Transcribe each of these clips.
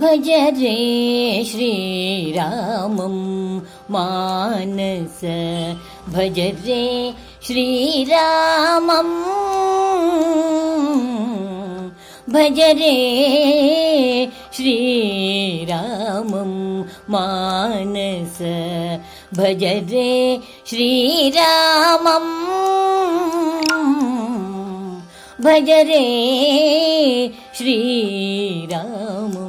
भज रे श्रीरामं मानस। भज रे श्रीरामम् भज रे श्रीरामं मानस। भज रे श्रीरामम् भज रे श्रीरामम्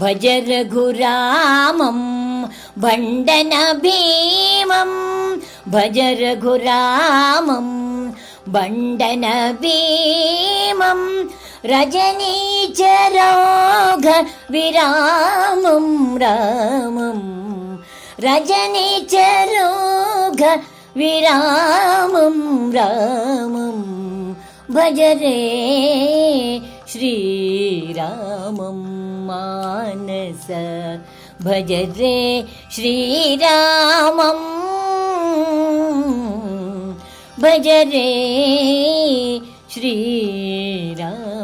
भज रघुरामं भण्डन भीमं भज रघुरामं भण्डन भीमं रजनीचरोघ विरामं रामं रजनीचरोघ विरामं रामं भज रे श्रीरामं मानस भज रे श्रीरामम् भज रे श्रीरामम्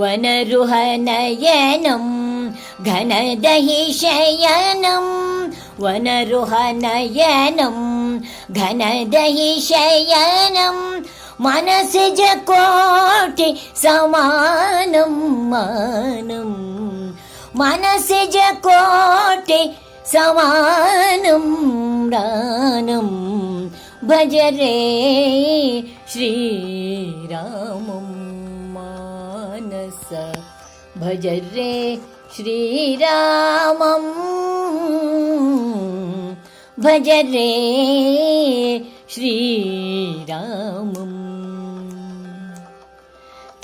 वनरुहनयनं घनदहि शयनं वनरुहनयनं घनदहि शयनं मनसि कोटि समानं मानं मनसि कोटि समानं रानं भज रे श्रीरामं मानस भज रे श्रीरामम् भज रे श्रीरामम्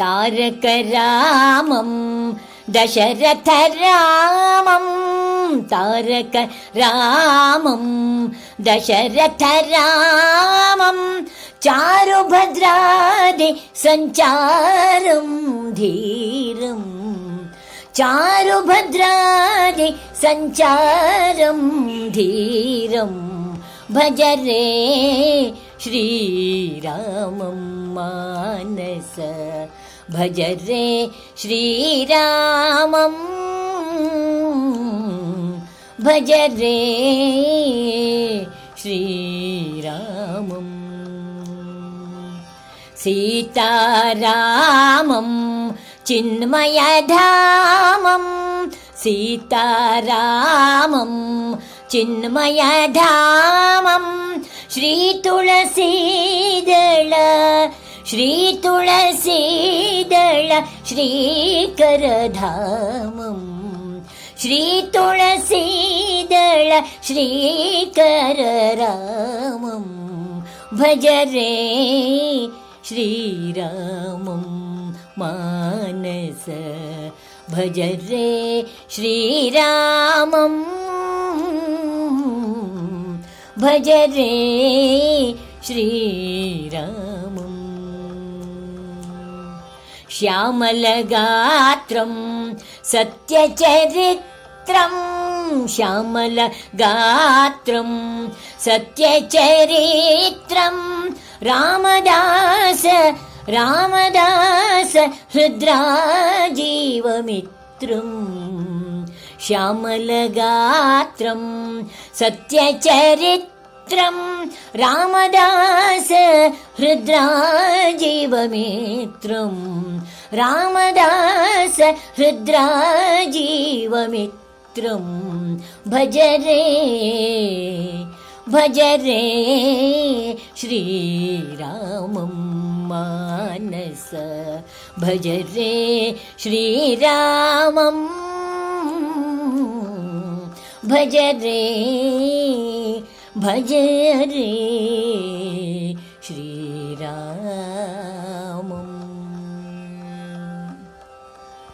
तारकरामं दशरथरामं तारकरामं दशरथरामं चारुभद्रादि सञ्चारं धीरम् चारुभद्रादि सञ्चारं धीरं भज रे श्रीरामं मानस भज रे श्रीरामम्। भज रे श्रीरामम्। सीतारामं चिन्मयधामं सीतारामं चिन्मयधामं श्रीतुलसीदळ श्रीतुलसीदळ श्रीकरधामम् श्रीतुलसीदळ श्रीकररामम् भज रे श्रीरामं मानस भज रे श्रीरामम् भज रे श्रीरामम् श्यामलगात्रं सत्यचरित्रं श्यामलगात्रं सत्यचरित्रं रामदास रामदास हृद्राजीवमित्रम् श्यामलगात्रं सत्यचरित्रं रामदास हृद्राजीवमित्रं रामदास हृद्राजीवमित्रं भज रे भज रे श्रीरामं मानस। भज रे श्रीरामम् भज रे भज रे श्रीराम